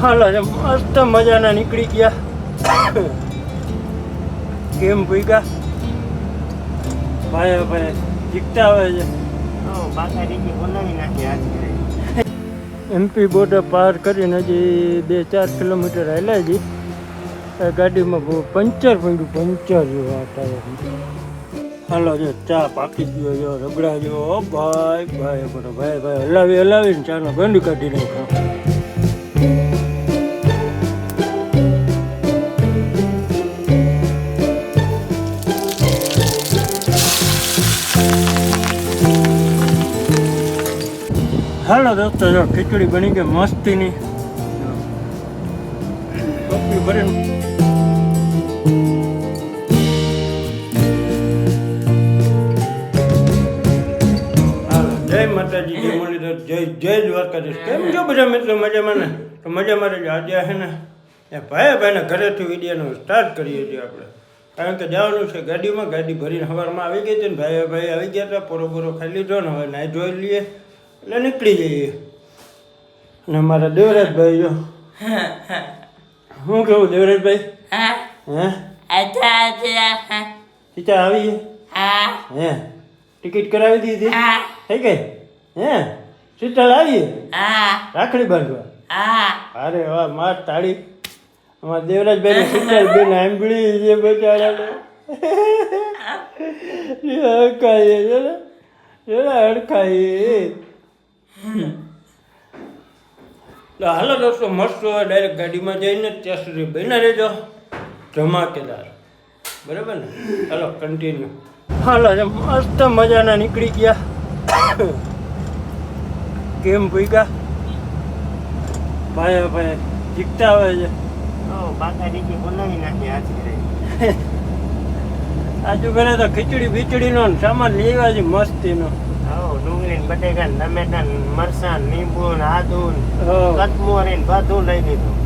હાલો છે મસ્ત મજાના નીકળી ગયા. કેમ ભૂગ્યા? ભાઈ ભાઈ જીતતા હોય છે. એમપી બોર્ડર પાર કરીને હજી બે, ચાર કિલોમીટર હાલ્યા છે. ગાડીમાં બહુ પંચર પડ્યું, પંચર જેવું આ હાલો, જો ચા પાકી ગયો, જો રગડા જો ભાઈ ભાઈ ભાઈ ભાઈ, હલાવી, હલાવીને ચાનો ગંડ કાઢી નાખ્યો. હાલો દોસ્તો, જો ખીચડી બની ગઈ મસ્તીની. ટોપી ભરીને. જય માતાજી, જય મુરલીધર, જય જય દ્વારકાધીશ. કેમ છો બધા મિત્રો? મજામાં ને? તો મજામાં રહેજો. આજે છે ને, એ ભાઈ ભાઈને ઘરેથી વિડીયોનું સ્ટાર્ટ કરીએ છીએ આપણે. કારણ કે જવાનું છે ગાડીમાં, ગાડી ભરીને સવારમાં આવી ગઈ હતી ને ભાઈ ભાઈ આવી ગયા હતા પોરો પૂરો ખાઈ લીધો ને, હવે નાઈ જોઈ લઈએ. એટલે નીકળી જઈએ. અને મારા દેવરાજભાઈ જો. શું કેવું દેવરાજભાઈ? હે? ટીચા આવી હે? ટિકિટ કરાવી દીધી? થઈ ગઈ? હે? શીતળ આવીએ રાખડી બાંધવા? અરે વાહ માર તાળી. અમારા દેવરાજભાઈ ને શીતળ બેન આંબળી છે બેચારા અડખાઈએ તો હાલો દોસ્તો મસ્ત ડાયરેક્ટ ગાડીમાં જઈને ત્યાં સુધી બહીને રહેજો. ધમાકેદાર. બરાબર ને? હાલો કન્ટિન્યુ હાલો મસ્ત મજાના નીકળી ગયા. કેમ ભૂગ્યા? ભાઈ ભાઈ જીતતા હોય છે. આજુ ઘરે તો ખીચડી બીચડીનો સામાન લેવા છે મસ્તીનો. ડુંગળી બટેકા ટમેટા મરસાં લીંબુ આદુ હો, કચમોરી બધું લઈ લીધું.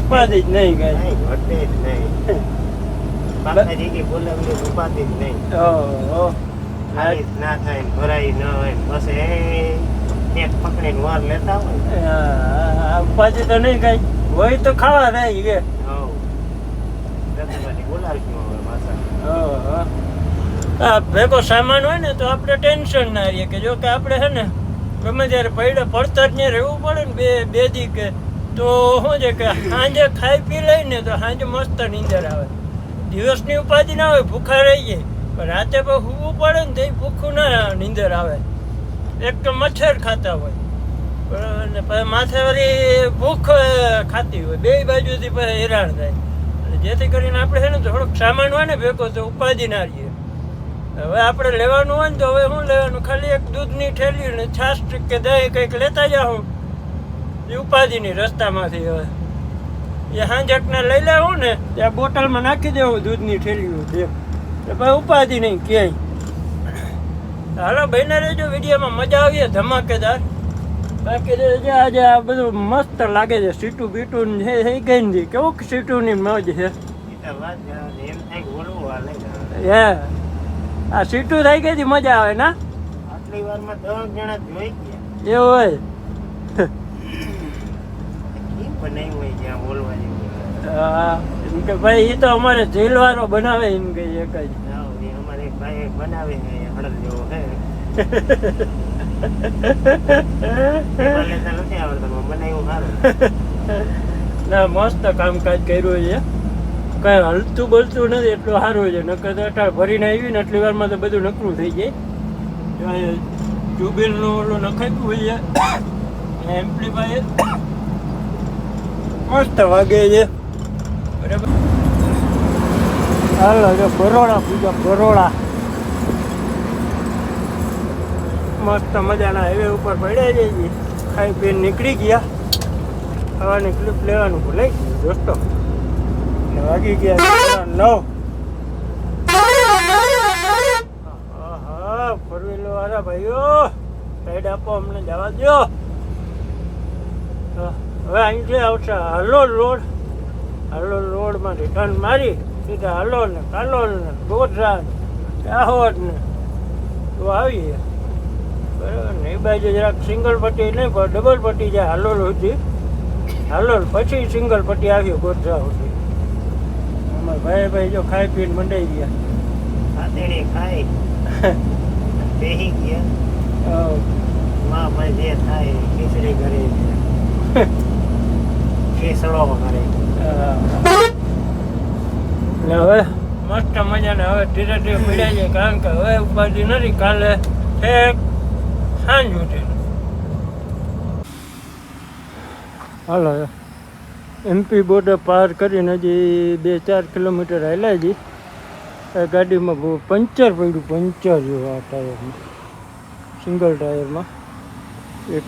ઉપાધિ જ નહીં કઈ. ઘટે જ નહીં. બાકી રીકી બોલાવી ઉપાતી જ નહીં. ના થાય ને ભરાઈ ન હોય ને પછી એક પકડીને વાર લેતા હોય ઉપાધિ તો નહીં કઈ. હોય તો ખાવા થાય કે. હવે. પાછા. ઓહો. આ ભેગો સામાન હોય ને તો આપણે ટેન્શન ના રહીએ કે જો કે આપણે છે ને ગમે ત્યારે પૈડે પડતર ને રહેવું પડે ને બે બે દી કે તો શું છે કે સાંજે ખાઈ પી લઈને તો સાંજે મસ્ત નીંદર આવે. દિવસની ઉપાધિ ના હોય, ભૂખા રહી જાય. પણ રાતે પણ સૂવું પડે ને તો ભૂખું ના નીંદર આવે. એક તો મચ્છર ખાતા હોય. બરાબર માથે વળી ભૂખ ખાતી હોય. બે બાજુથી હેરાન થાય. જેથી કરીને આપણે છે ને થોડોક સામાન હોય ને ભેગો તો ઉપાધિ ના રહીએ. હવે આપણે લેવાનું હોય ને તો હવે શું લેવાનું? ખાલી એક દૂધની ઠેલી ને છાશ કે દહીં કંઈક લેતા જાઓ. એ ઉપાધિની રસ્તામાંથી હવે. એ હાંજકને લઈ લેવું ને ત્યાં બોટલમાં નાખી દેવું દૂધની ઠેલીઓ એ ભાઈ ઉપાધિ નહીં ક્યાંય. હાલો બહેના રહેજો વિડીયોમાં મજા આવીએ ધમાકેદાર. બાકી તો જે આજે આ બધું મસ્ત લાગે છે સીટું બીટું છે એ ગઈ નથી. કેવું સીટુંની મોજ છે. હે. આ સીટું થઈ ગઈ હતી મજા આવે ના? આટલી વારમાં દસ જણા જોઈ ગયા. એવું હોય? બનાવ્યું હોય જ્યાં બોલવાની હા, એમ કે ભાઈ એ તો અમારે જેલવાળો બનાવે એમ કે એક જ. અમારે એક ભાઈ બનાવે છે હળદ જેવો સારું. ના મસ્ત કામકાજ કર્યું છે. કઈ હલતું બલતું નથી, એટલું સારું છે. નકર તો અટાળ ભરીને આવી ને એટલી વારમાં તો બધું નકરું થઈ જાય. ટ્યુબવેલનું ઓલું નખાયું હોય છે. એમ્પ્લીફાયર મસ્ત વાગે છે. બરાબર? હાલો, જો બરોડા પૂજા બરોડા મસ્ત મજાના હાઈવે ઉપર પડ્યા જઈએ ખાઈ પીને નીકળી ગયા. હવાની ક્લિપ લેવાનું ભૂલાઈ ગયું, દોસ્તો. વાગી ગયા નવ. ફોર વ્હીલર વાળા ભાઈઓ સાઈડ આપો, અમને જવા દો હવે અહીંથી આવશે હાલોલ રોડ. હાલોલ રોડમાં રિટર્ન મારી, સીધા હાલો ને કાલોલ ને ગોધરા દાહોદ ને તો આવીએ. બરાબર ને, એ બાજુ જરાક સિંગલ પટ્ટી નહીં, પણ ડબલ પટ્ટી જાય હાલો સુધી. હાલો પછી સિંગલ પટ્ટી આવ્યો ગોધરા સુધી. ભાઈ ભાઈ જો ખાઈ પીને મંડાઈ ગયા. આતેડી ખાઈ. બેહી ગયા. માં ભાઈ જે થાય ખીચડી ઘરે. ખીસડો કરે ને હવે મસ્ત મજાને હવે ધીરે ધીરે પીડાઈ છે કારણ કે હવે ઉપાધિ નથી કાલે છેક સાંજ ઉઠે હાલો. એમપી બોર્ડર પાર કરીને હજી બે ચાર કિલોમીટર હાલ્યા જઈ ગાડીમાં પંચર પડ્યું, પંચર જેવું આ ટાયરમાં, સિંગલ ટાયરમાં. એક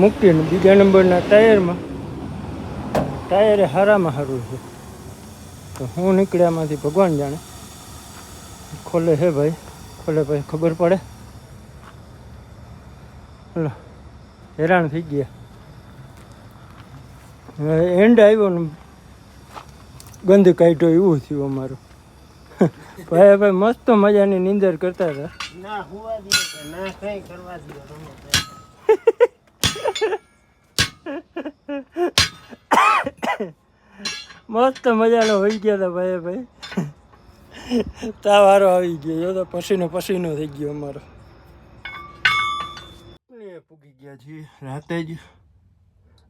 મૂકીને બીજા નંબરના ટાયરમાં. ટાયરે હારામાં સારું છે. તો હું નીકળ્યામાંથી ભગવાન જાણે. ખોલે હે ભાઈ, ખોલે ભાઈ ખબર પડે. હેરાન થઈ ગયા. એન્ડ આવ્યો ને ગંધ કાઢ્યો એવું થયું અમારું. ભાઈ ભાઈ મસ્ત મજાની નીંદર કરતા હતા. મસ્ત મજાનો હોઈ ગયા હતા ભાઈ ભાઈ. તા વારો આવી ગયો તો પસીનો પસીનો થઈ ગયો અમારો. પૂગી ગયા છીએ રાતે જ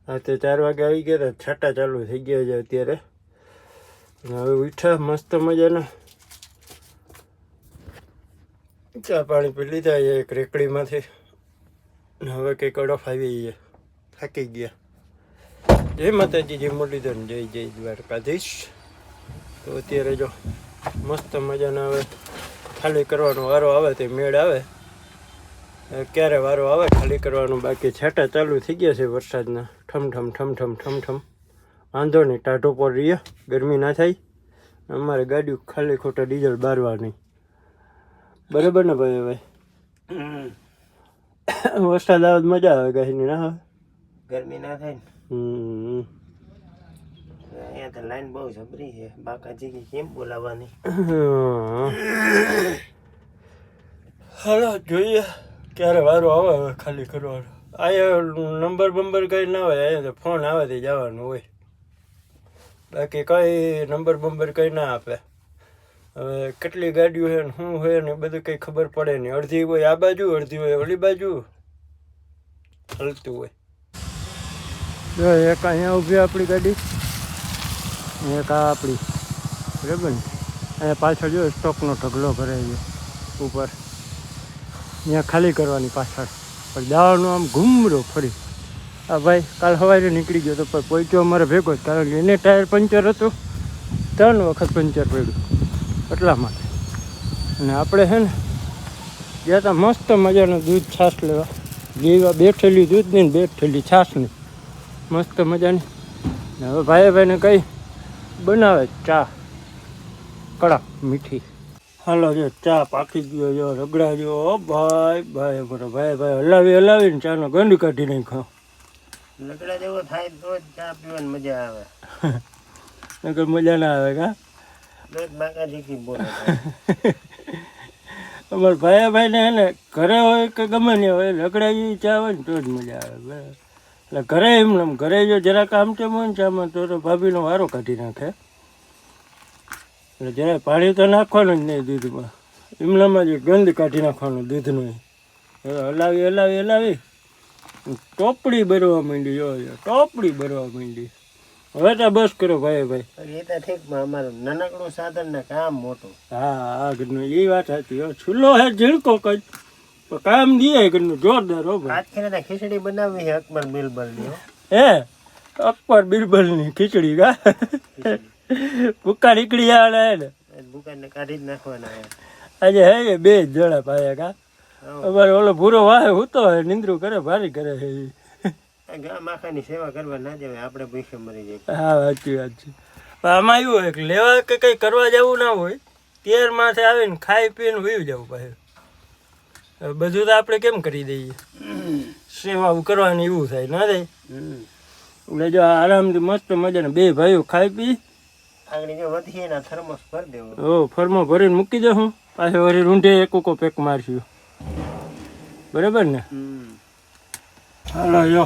રાતે ચાર વાગે આવી ગયા હતા. છાટા ચાલુ થઈ ગયા છે અત્યારે. હવે ઉઠ્યા, મસ્ત મજાના. ચા પાણી પી લીધા છે એક રેકડીમાંથી. હવે કંઈક અડફ આવી છે. થાકી ગયા. જય માતાજી, જય મુરલીધર, જય જય દ્વારકાધીશ. તો અત્યારે જો મસ્ત મજાના હવે ખાલી કરવાનો વારો આવે તે મેળ આવે. ક્યારે વારો આવે? ખાલી કરવાનો બાકી છાંટા ચાલુ થઈ ગયા છે વરસાદના. ઠમ ઠમ ઠમ ઠમ ઠમ ઠમ. વાંધો નહીં ટાઢો પર રહીએ. ગરમી ના થાય. અમારે ગાડીઓ ખાલી ખોટા ડીઝલ બારવાની. બરાબર ને ભાઈ ભાઈ હમ. વરસાદ આવે મજા આવે ગાયની ના આવે? ગરમી ના થાય ને. હમ. અહીંયા તો લાઈન બહુ જબરી છે. બાકાજી કે કેમ બોલાવવાની? હાલો જોઈએ. ક્યારે વારો આવે હવે ખાલી કરવાનો અહીંયા નંબર બંબર કંઈ ના હોય, અહીંયા ફોન આવે તે જવાનું હોય. બાકી કંઈ નંબર બંબર કંઈ ના આપે. હવે કેટલી ગાડીઓ છે ને શું હોય ને એ બધું કંઈ ખબર પડે નહીં. અડધી હોય આ બાજુ, અડધી હોય ઓલી બાજુ. હલતું હોય. જો, એક અહીંયા ઊભી આપણી ગાડી. એક આ આપણી. બરાબર ને? અહીંયા પાછળ જો, સ્ટોકનો ઢગલો ભરાય છે ઉપર. ત્યાં ખાલી કરવાની પાછળ. પણ દાવાનું આમ ઘૂમરો ફરી. આ ભાઈ, કાલ સવારે નીકળી ગયો તો પણ પહોંચ્યો અમારે ભેગો જ, કારણ કે એને ટાયર પંચર હતું. ત્રણ વખત પંચર પડ્યું, એટલા માટે. અને આપણે છે ને, ગયા હતા મસ્ત મજાનું દૂધ છાશ લેવા. લેવા બે થેલી દૂધની ને બે થેલી છાશની મસ્ત મજાની. હવે ભાઈ ભાઈને કઈ બનાવે ચા, કડક મીઠી. હાલો જો ચા પાકી ગયો જો રગડા જો ઓ ભાઈ ભાઈ બરો ભાઈ ભાઈ હલાવી હલાવીને ચાનો ગંધ કાઢી નાખ્યો. લગડા જેવો થાય તો જ ચા પીવાની મજા આવે. નકર મજા ના આવે કા? અમારા ભાઈ ભાઈને હે ને ઘરે હોય કે ગમે ને હોય જેવી ચા હોય ને તો જ મજા આવે. એટલે ઘરે એમ ઘરે જો જરાક આમ તેમ હોય ને ચામાં તો તો ભાભીનો વારો કાઢી નાખે. એટલે જરાય પાણી તો નાખવાનું જ નહીં દૂધમાં. એમનામાં જ ગંધ કાઢી નાખવાનું દૂધનું હલાવી હલાવી હલાવી. ટોપડી ભરવા માંડી જો ટોપડી ભરવા માંડી. હવે તો બસ કરો ભાઈ ભાઈ. એ તો ઠીક પણ અમારું નાનકડું સાધન ને કામ મોટું. હા આગળનું એ વાત હતી હો છુલ્લો હે ઝીણકો કઈ. પણ કામ દઈએ આગળનું જોરદાર હો ભાઈ. ખીચડી બનાવવી છે અકબર બિલબલની હે અકબર બિરબલની ખીચડી કા? ભૂકા નીકળી આવે ને. દુકાનને કાઢી જ નાખવાના આજે હે બે જણા પાયા કા? અમારે ઓલો ભૂરો વાહે હૂતો હોય નિંદ્રું કરે ભારી કરે હે. ગામ આખાની સેવા કરવા ના જવાય આપણે પૈસા મરી જાય હા સાચી વાત છે. આમાં એવું હોય કે લેવા કે કંઈ કરવા જવું ના હોય તેર માથે આવીને ખાઈ પીને વયું જવું પાછું બધું તો આપણે કેમ કરી દઈએ? સેવા કરવાની એવું થાય ના થાય. એટલે જો આરામથી મસ્ત મજાને બે ભાઈઓ ખાઈ પી આગળ જો વધીએ એના થર્મોસ ભરી દેવો ઓ ફર્મો ભરીને મૂકી દે હું. પાછો વળી રૂંઢે એક ઉકો પેક મારશું. બરાબર ને? હાલો જો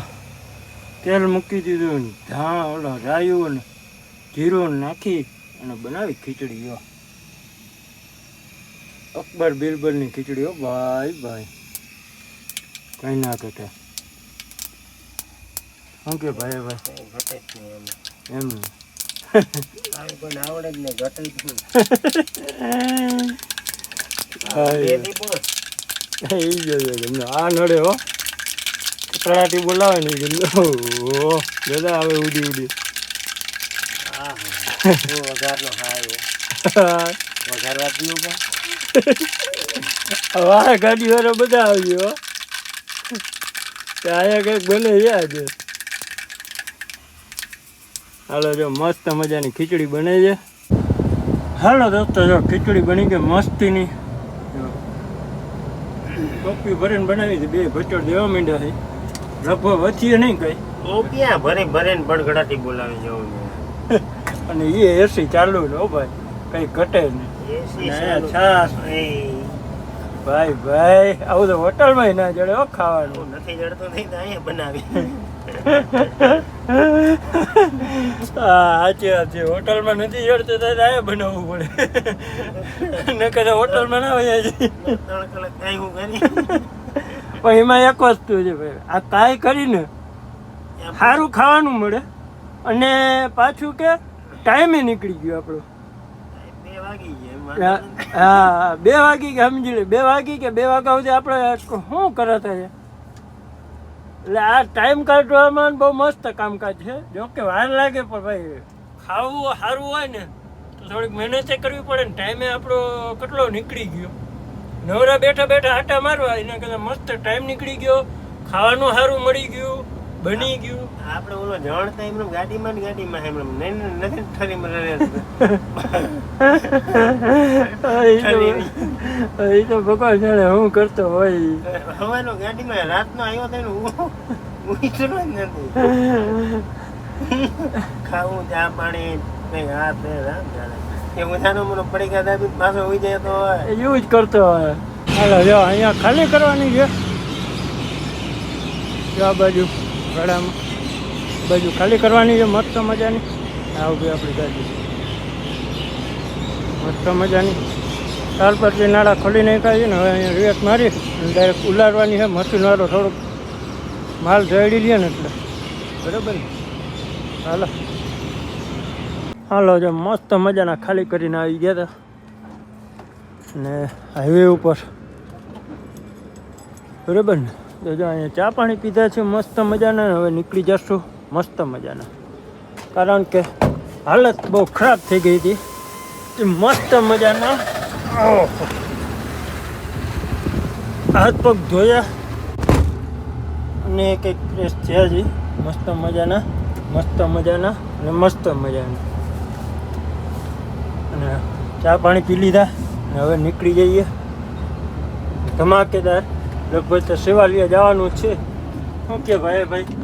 તેલ મૂકી દીધું ને ધા ઓલો રાયું ને જીરું નાખી અને બનાવી ખીચડી યો અકબર બિરબલની ખીચડી હો ભાઈ ભાઈ. કઈ ના ઘટે શું કે ભાઈ ભાઈ? એમ. આ નડે હો. તળાટી બોલાવે ને ઓહો દાદા આવે ઉડી ઉડી. વઘારનો હાય વઘારવા પણ. વાહ ગાડી વાળા બધા આવ્યો આયા કંઈક બને આજે હાલો જો મસ્ત મજાની ખીચડી બને છે. હાલો દોસ્તો જો ખીચડી બની ગઈ મસ્તીની. જો. ટોપી ભરીને બનાવી છે બે ભચોડ દેવા માંડ્યા છે. લગભગ વચ્ચે નહીં કઈ. ક્યાં ભરે ભરે ને બળગડાટી બોલાવી જવું અને એ એસી ચાલુ હો ભાઈ. કઈ ઘટે નહીં. છાસ ને સારું. છાશ. એ, ભાઈ ભાઈ આવું તો હોટલમાં ના જડે હો ખાવાનું. નથી જડતો નહીં તો અહીંયા બનાવી. સાચી વાત છે. હોટલમાં નથી જડતું તો આયા બનાવવું પડે. નકર કદાચ હોટલમાં ના હોય ત્રણ કલાક કાંઈ હું કરી. પણ એમાં એક વસ્તુ છે ભાઈ. આ કાંઈ કરીને સારું ખાવાનું મળે. અને પાછું કે ટાઈમે નીકળી ગયો આપણો. બે વાગી ગયા. હા, બે વાગી કે સમજી લે. બે વાગી કે બે વાગ્યા સુધી આપણે શું કરતા છે એટલે આ ટાઈમ કાઢવામાં બહુ મસ્ત કામકાજ છે. જો કે વાર લાગે પણ ભાઈ ખાવું સારું હોય ને તો થોડીક મહેનત કરવી પડે ને. ટાઈમે આપણો કેટલો નીકળી ગયો. નવરા બેઠા બેઠા આટા મારવા એના કરતાં મસ્ત ટાઈમ નીકળી ગયો. ખાવાનું સારું મળી ગયું. બની ગયું. આપણે ઓલો જણતા એમને ગાડીમાં ને ગાડીમાં એમને નહીં નથી ઠરી મરે એ તો ભગવાન જાણે હું કરતો હોય. હવાનો ગાડીમાં રાતનો આવ્યો તો જ નથી. ખાવું ચા પાણી કઈ હા તે રામ જાણે. એ જાણો મને પડી ગયા દાબી પાછો હોઈ જાય તો એવું જ કરતો હોય. હાલો જો અહીંયા ખાલી કરવાની છે. આ બાજુ. ગળામાં બાજુ ખાલી કરવાની છે, મસ્ત મજાની. આ ઊભી આપણી ગાડી. મસ્ત મજાની. ત્યાર પછી નાળા ખોલી નાખ્યા છે ને, હવે અહીંયા રેત મારી અને ડાયરેક્ટ ઉલાડવાની છે. મશીનવાળો થોડોક માલ જડી લે ને એટલે. બરાબર ને? હાલો. હાલો, જો મસ્ત મજાના ખાલી કરીને આવી ગયા હતા ને હાઈવે ઉપર. બરાબર ને? તો જો અહીંયા ચા પાણી પીધા છે, મસ્ત મજાના. હવે નીકળી જશું મસ્ત મજાના. કારણ કે હાલત બહુ ખરાબ થઈ ગઈ હતી. મસ્ત મજાના. હાથ પગ ધોયા. અને કંઈક ફ્રેશ થયા છે મસ્ત મજાના મસ્ત મજાના અને મસ્ત મજાના. અને ચા પાણી પી લીધા. અને હવે નીકળી જઈએ. ધમાકેદાર. લગભગ તો સેવાલિયા જવાનું છે. શું કે ભાઈ ભાઈ?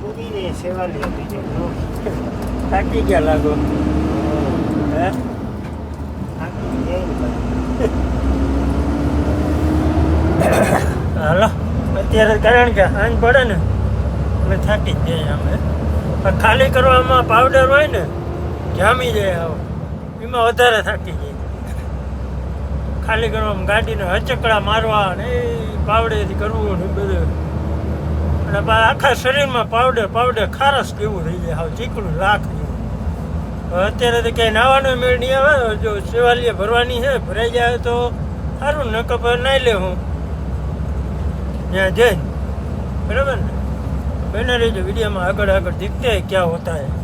પૂરી ને સેવા લે બીજું થાકી ગયા લાગો. હે. હાલો અત્યારે કારણ કે આંગ પડે ને એટલે થાકી જ જાય અમે ખાલી કરવામાં પાવડર હોય ને જામી જાય આવો. એમાં વધારે થાકી જાય. ખાલી કરવામાં ગાડીને હચકડા મારવા ને એ પાવડેથી કરવું બધું. અને આખા શરીરમાં પાવડર પાવડર ખારસ કેવું થઈ જાય, હાવ ચીકણું લાખ અત્યારે તો ક્યાંય નાવાનો મેળ નહીં આવે જો સેવાલીએ ભરવાની છે, ભરાઈ જાય તો સારું, ન કપર નાઈ લે હું. ત્યાં જઈને. બરાબર ને? બને રહીજો વિડીયોમાં આગળ આગળ દીખતે ક્યાં હોતા હૈ